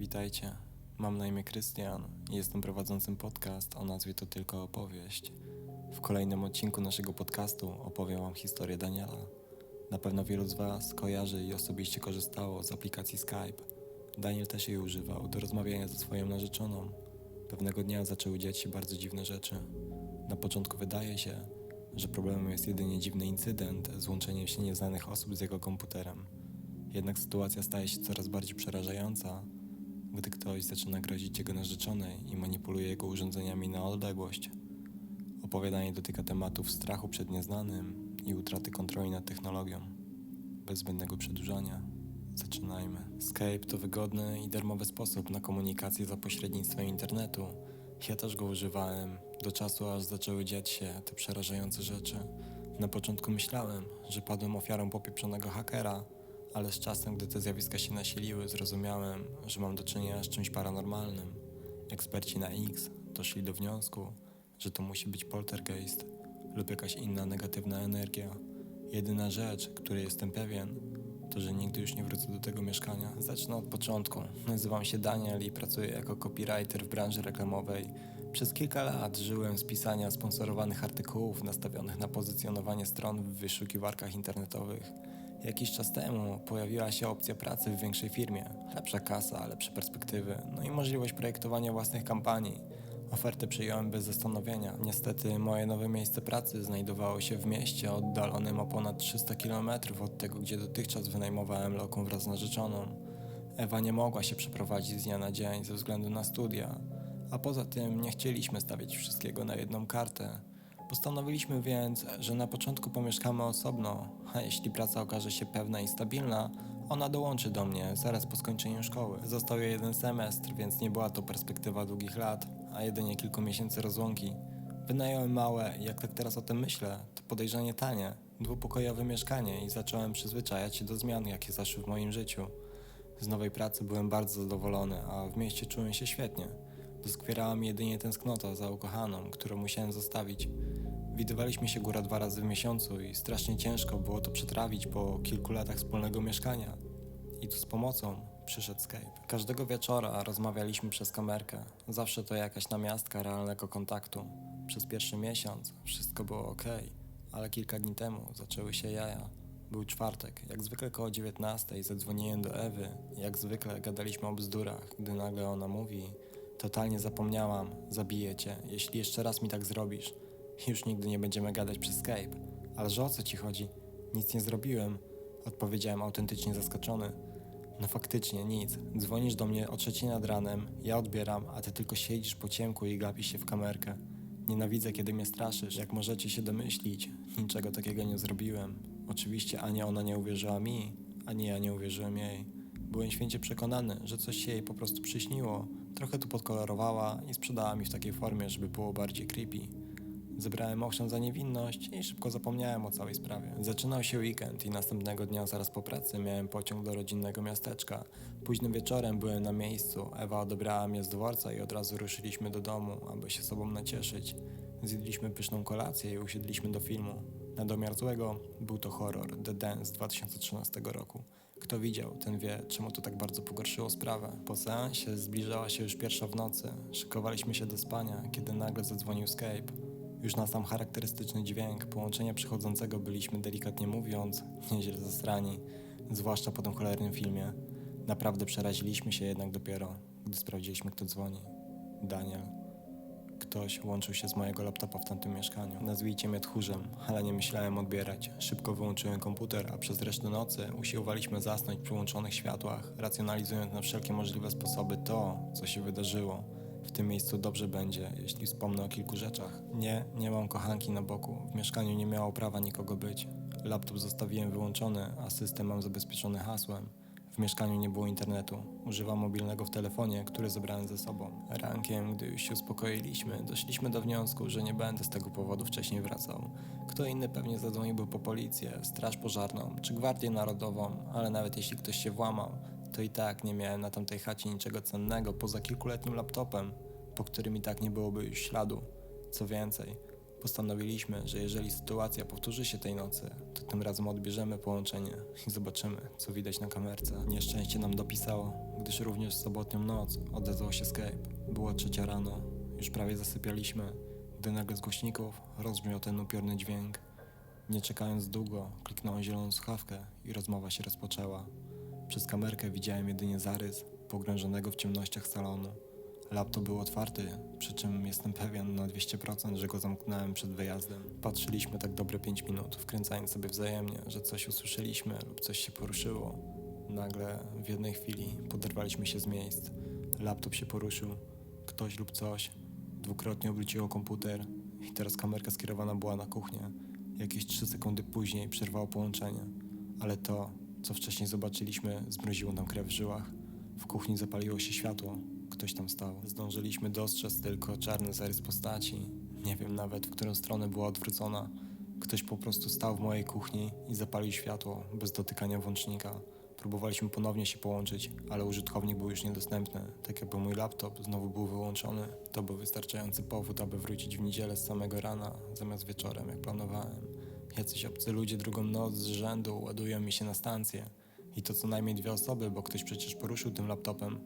Witajcie. Mam na imię Krystian i jestem prowadzącym podcast o nazwie To Tylko Opowieść. W kolejnym odcinku naszego podcastu opowiem Wam historię Daniela. Na pewno wielu z Was kojarzy i osobiście korzystało z aplikacji Skype. Daniel też jej używał do rozmawiania ze swoją narzeczoną. Pewnego dnia zaczęły dziać się bardzo dziwne rzeczy. Na początku wydaje się, że problemem jest jedynie dziwny incydent z łączeniem się nieznanych osób z jego komputerem. Jednak sytuacja staje się coraz bardziej przerażająca, gdy ktoś zaczyna grozić jego narzeczonej i manipuluje jego urządzeniami na odległość. Opowiadanie dotyka tematów strachu przed nieznanym i utraty kontroli nad technologią. Bez zbędnego przedłużania, zaczynajmy. Skype to wygodny i darmowy sposób na komunikację za pośrednictwem internetu. Ja też go używałem, do czasu aż zaczęły dziać się te przerażające rzeczy. Na początku myślałem, że padłem ofiarą popieprzonego hakera, ale z czasem, gdy te zjawiska się nasiliły, zrozumiałem, że mam do czynienia z czymś paranormalnym. Eksperci na X doszli do wniosku, że to musi być poltergeist lub jakaś inna negatywna energia. Jedyna rzecz, której jestem pewien, to że nigdy już nie wrócę do tego mieszkania. Zacznę od początku. Nazywam się Daniel i pracuję jako copywriter w branży reklamowej. Przez kilka lat żyłem z pisania sponsorowanych artykułów nastawionych na pozycjonowanie stron w wyszukiwarkach internetowych. Jakiś czas temu pojawiła się opcja pracy w większej firmie. Lepsza kasa, lepsze perspektywy, no i możliwość projektowania własnych kampanii. Ofertę przyjąłem bez zastanowienia. Niestety moje nowe miejsce pracy znajdowało się w mieście oddalonym o ponad 300 km od tego, gdzie dotychczas wynajmowałem lokum wraz z narzeczoną. Ewa nie mogła się przeprowadzić z dnia na dzień ze względu na studia, a poza tym nie chcieliśmy stawiać wszystkiego na jedną kartę. Postanowiliśmy więc, że na początku pomieszkamy osobno, a jeśli praca okaże się pewna i stabilna, ona dołączy do mnie zaraz po skończeniu szkoły. Został jej jeden semestr, więc nie była to perspektywa długich lat, a jedynie kilku miesięcy rozłąki. Wynająłem małe, jak tak teraz o tym myślę, to podejrzanie tanie, dwupokojowe mieszkanie i zacząłem przyzwyczajać się do zmian, jakie zaszły w moim życiu. Z nowej pracy byłem bardzo zadowolony, a w mieście czułem się świetnie. Doskwierała mi jedynie tęsknota za ukochaną, którą musiałem zostawić. Widywaliśmy się góra dwa razy w miesiącu i strasznie ciężko było to przetrawić po kilku latach wspólnego mieszkania. I tu z pomocą przyszedł Skype. Każdego wieczora rozmawialiśmy przez kamerkę. Zawsze to jakaś namiastka realnego kontaktu. Przez pierwszy miesiąc wszystko było ok, ale kilka dni temu zaczęły się jaja. Był czwartek, jak zwykle koło 19 zadzwoniłem do Ewy. Jak zwykle gadaliśmy o bzdurach, gdy nagle ona mówi: Totalnie zapomniałam, zabiję cię, jeśli jeszcze raz mi tak zrobisz. Już nigdy nie będziemy gadać przez Skype. Ale że o co ci chodzi? Nic nie zrobiłem, odpowiedziałem autentycznie zaskoczony. No faktycznie, nic. Dzwonisz do mnie o trzeciej nad ranem, ja odbieram, a ty tylko siedzisz po ciemku i gapisz się w kamerkę. Nienawidzę, kiedy mnie straszysz, jak możecie się domyślić. Niczego takiego nie zrobiłem. Oczywiście ani ona nie uwierzyła mi, ani ja nie uwierzyłem jej. Byłem święcie przekonany, że coś się jej po prostu przyśniło. Trochę tu podkolorowała i sprzedała mi w takiej formie, żeby było bardziej creepy. Zebrałem ochrzan za niewinność i szybko zapomniałem o całej sprawie. Zaczynał się weekend i następnego dnia zaraz po pracy miałem pociąg do rodzinnego miasteczka. Późnym wieczorem byłem na miejscu, Ewa odebrała mnie z dworca i od razu ruszyliśmy do domu, aby się sobą nacieszyć. Zjedliśmy pyszną kolację i usiedliśmy do filmu. Na domiar złego był to horror The Dance z 2013 roku. Kto widział, ten wie, czemu to tak bardzo pogorszyło sprawę. Po seansie zbliżała się już pierwsza w nocy. Szykowaliśmy się do spania, kiedy nagle zadzwonił Skype. Już na sam charakterystyczny dźwięk połączenia przychodzącego byliśmy delikatnie mówiąc nieźle zasrani, zwłaszcza po tym cholernym filmie. Naprawdę przeraziliśmy się jednak dopiero, gdy sprawdziliśmy kto dzwoni. Daniel. Ktoś łączył się z mojego laptopa w tamtym mieszkaniu. Nazwijcie mnie tchórzem, ale nie myślałem odbierać. Szybko wyłączyłem komputer, a przez resztę nocy usiłowaliśmy zasnąć przy włączonych światłach, racjonalizując na wszelkie możliwe sposoby to, co się wydarzyło. W tym miejscu dobrze będzie, jeśli wspomnę o kilku rzeczach. Nie, nie mam kochanki na boku. W mieszkaniu nie miało prawa nikogo być. Laptop zostawiłem wyłączony, a system mam zabezpieczony hasłem. W mieszkaniu nie było internetu. Używam mobilnego w telefonie, który zabrałem ze sobą. Rankiem, gdy już się uspokoiliśmy, doszliśmy do wniosku, że nie będę z tego powodu wcześniej wracał. Kto inny pewnie zadzwoniłby po policję, straż pożarną czy gwardię narodową, ale nawet jeśli ktoś się włamał, to i tak nie miałem na tamtej chacie niczego cennego poza kilkuletnim laptopem, po którym i tak nie byłoby już śladu. Co więcej, Postanowiliśmy, że jeżeli sytuacja powtórzy się tej nocy, to tym razem odbierzemy połączenie i zobaczymy, co widać na kamerce. Nieszczęście nam dopisało, gdyż również w sobotnią noc odezwał się Skype. Było trzecia rano, już prawie zasypialiśmy, gdy nagle z głośników rozbrzmiał ten upiorny dźwięk. Nie czekając długo, kliknąłem zieloną słuchawkę i rozmowa się rozpoczęła. Przez kamerkę widziałem jedynie zarys pogrążonego w ciemnościach salonu. Laptop był otwarty, przy czym jestem pewien na 200%, że go zamknąłem przed wyjazdem. Patrzyliśmy tak dobre 5 minut, wkręcając sobie wzajemnie, że coś usłyszeliśmy lub coś się poruszyło. Nagle, w jednej chwili, poderwaliśmy się z miejsc. Laptop się poruszył, ktoś lub coś dwukrotnie obróciło komputer i teraz kamerka skierowana była na kuchnię. Jakieś 3 sekundy później przerwało połączenie, ale to, co wcześniej zobaczyliśmy, zmroziło nam krew w żyłach. W kuchni zapaliło się światło, ktoś tam stał. Zdążyliśmy dostrzec tylko czarny zarys postaci. Nie wiem nawet, w którą stronę była odwrócona. Ktoś po prostu stał w mojej kuchni i zapalił światło, bez dotykania włącznika. Próbowaliśmy ponownie się połączyć, ale użytkownik był już niedostępny, tak jakby mój laptop znowu był wyłączony. To był wystarczający powód, aby wrócić w niedzielę z samego rana, zamiast wieczorem, jak planowałem. Jacyś obcy ludzie drugą noc z rzędu ładują mi się na stację. I to co najmniej dwie osoby, bo ktoś przecież poruszył tym laptopem.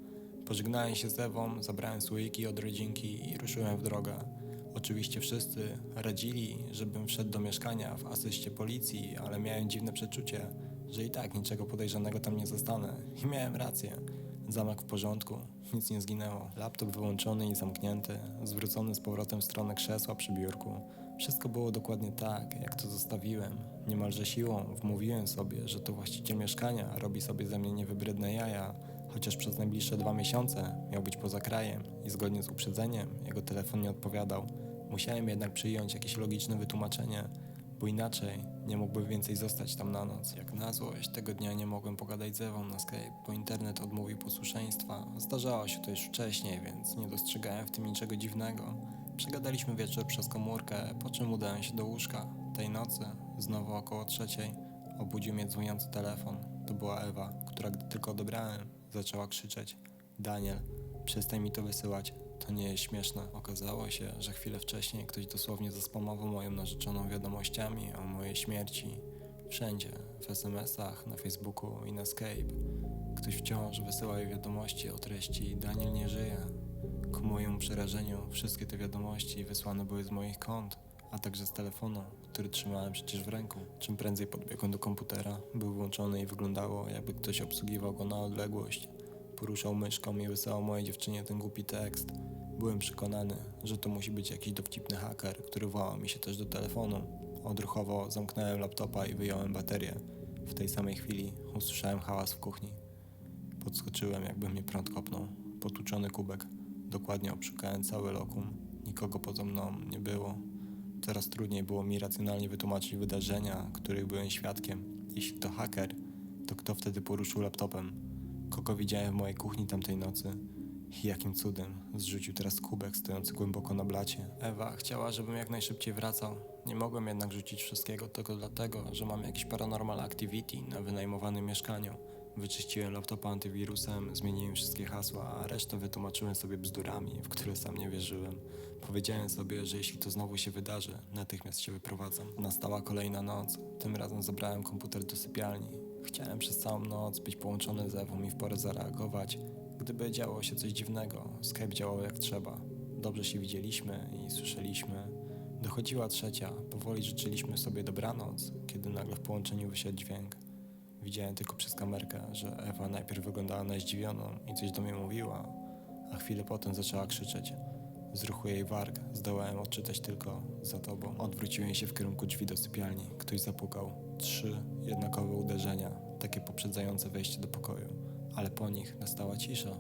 Pożegnałem się z Ewą, zabrałem słoiki od rodzinki i ruszyłem w drogę. Oczywiście wszyscy radzili, żebym wszedł do mieszkania w asyście policji, ale miałem dziwne przeczucie, że i tak niczego podejrzanego tam nie zostanę. I miałem rację. Zamek w porządku, nic nie zginęło. Laptop wyłączony i zamknięty, zwrócony z powrotem w stronę krzesła przy biurku. Wszystko było dokładnie tak, jak to zostawiłem. Niemalże siłą wmówiłem sobie, że to właściciel mieszkania robi sobie ze mnie niewybredne jaja, chociaż przez najbliższe dwa miesiące miał być poza krajem i zgodnie z uprzedzeniem jego telefon nie odpowiadał. Musiałem jednak przyjąć jakieś logiczne wytłumaczenie, bo inaczej nie mógłby więcej zostać tam na noc. Jak na złość, tego dnia nie mogłem pogadać z Ewą na Skype, bo internet odmówił posłuszeństwa. Zdarzało się to już wcześniej, więc nie dostrzegałem w tym niczego dziwnego. Przegadaliśmy wieczór przez komórkę, po czym udałem się do łóżka. Tej nocy, znowu około trzeciej, obudził mnie dzwoniący telefon. To była Ewa, która gdy tylko odebrałem, zaczęła krzyczeć. Daniel, przestań mi to wysyłać. To nie jest śmieszne. Okazało się, że chwilę wcześniej ktoś dosłownie zaspamował moją narzeczoną wiadomościami o mojej śmierci. Wszędzie, w SMS-ach, na Facebooku i na Skype. Ktoś wciąż wysyła jej wiadomości o treści Daniel nie żyje. Ku mojemu przerażeniu wszystkie te wiadomości wysłane były z moich kont, a także z telefonu, który trzymałem przecież w ręku. Czym prędzej podbiegłem do komputera, był włączony i wyglądało jakby ktoś obsługiwał go na odległość. Poruszał myszką i wysyłał mojej dziewczynie ten głupi tekst. Byłem przekonany, że to musi być jakiś dowcipny haker, który włamał mi się też do telefonu. Odruchowo zamknąłem laptopa i wyjąłem baterię. W tej samej chwili usłyszałem hałas w kuchni. Podskoczyłem, jakby mnie prąd kopnął. Potłuczony kubek. Dokładnie obszukałem cały lokum. Nikogo poza mną nie było. Coraz trudniej było mi racjonalnie wytłumaczyć wydarzenia, których byłem świadkiem. Jeśli to haker, to kto wtedy poruszył laptopem? Kogo widziałem w mojej kuchni tamtej nocy? Jakim cudem zrzucił teraz kubek stojący głęboko na blacie. Ewa chciała, żebym jak najszybciej wracał. Nie mogłem jednak rzucić wszystkiego tylko dlatego, że mam jakiś paranormal activity na wynajmowanym mieszkaniu. Wyczyściłem laptopa antywirusem, zmieniłem wszystkie hasła, a resztę wytłumaczyłem sobie bzdurami, w które sam nie wierzyłem. Powiedziałem sobie, że jeśli to znowu się wydarzy, natychmiast się wyprowadzam. Nastała kolejna noc. Tym razem zabrałem komputer do sypialni. Chciałem przez całą noc być połączony z Ewą i w porę zareagować, gdyby działo się coś dziwnego. Skype działał jak trzeba. Dobrze się widzieliśmy i słyszeliśmy. Dochodziła trzecia, powoli życzyliśmy sobie dobranoc, kiedy nagle w połączeniu wyszedł dźwięk. Widziałem tylko przez kamerkę, że Ewa najpierw wyglądała na zdziwioną i coś do mnie mówiła, a chwilę potem zaczęła krzyczeć. Z ruchu jej warg zdołałem odczytać tylko za tobą. Odwróciłem się w kierunku drzwi do sypialni. Ktoś zapukał. Trzy jednakowe uderzenia, takie poprzedzające wejście do pokoju, ale po nich nastała cisza.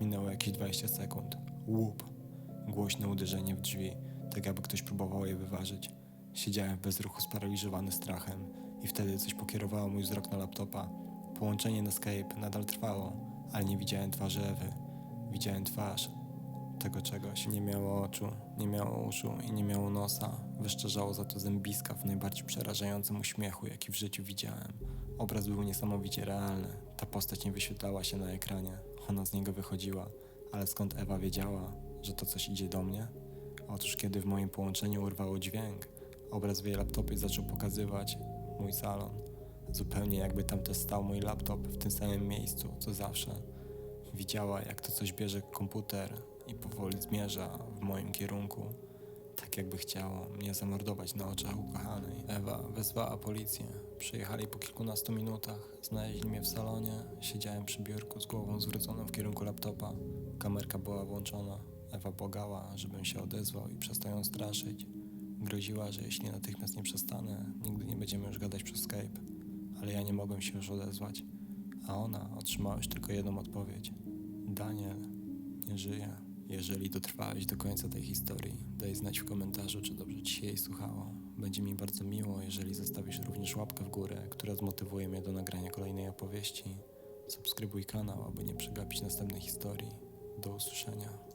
Minęło jakieś 20 sekund. Łup! Głośne uderzenie w drzwi, tak jakby ktoś próbował je wyważyć. Siedziałem w bezruchu sparaliżowany strachem i wtedy coś pokierowało mój wzrok na laptopa. Połączenie na Skype nadal trwało, ale nie widziałem twarzy Ewy. Widziałem twarz tego czegoś. Nie miało oczu, nie miało uszu i nie miało nosa. Wyszczerzało za to zębiska w najbardziej przerażającym uśmiechu, jaki w życiu widziałem. Obraz był niesamowicie realny. Ta postać nie wyświetlała się na ekranie. Ona z niego wychodziła. Ale skąd Ewa wiedziała, że to coś idzie do mnie? Otóż kiedy w moim połączeniu urwało dźwięk, obraz w jej laptopie zaczął pokazywać mój salon. Zupełnie jakby tam też stał mój laptop w tym samym miejscu, co zawsze. Widziała, jak to coś bierze komputer i powoli zmierza w moim kierunku. Tak jakby chciało mnie zamordować na oczach ukochanej. Ewa wezwała policję. Przyjechali po kilkunastu minutach, znaleźli mnie w salonie. Siedziałem przy biurku z głową zwróconą w kierunku laptopa. Kamerka była włączona. Ewa błagała, żebym się odezwał i przestał ją straszyć. Groziła, że jeśli natychmiast nie przestanę, nigdy nie będziemy już gadać przez Skype. Ale ja nie mogłem się już odezwać. A ona otrzymała już tylko jedną odpowiedź. Daniel nie żyje. Jeżeli dotrwałeś do końca tej historii, daj znać w komentarzu, czy dobrze Ci się jej słuchało. Będzie mi bardzo miło, jeżeli zostawisz również łapkę w górę, która zmotywuje mnie do nagrania kolejnej opowieści. Subskrybuj kanał, aby nie przegapić następnej historii. Do usłyszenia.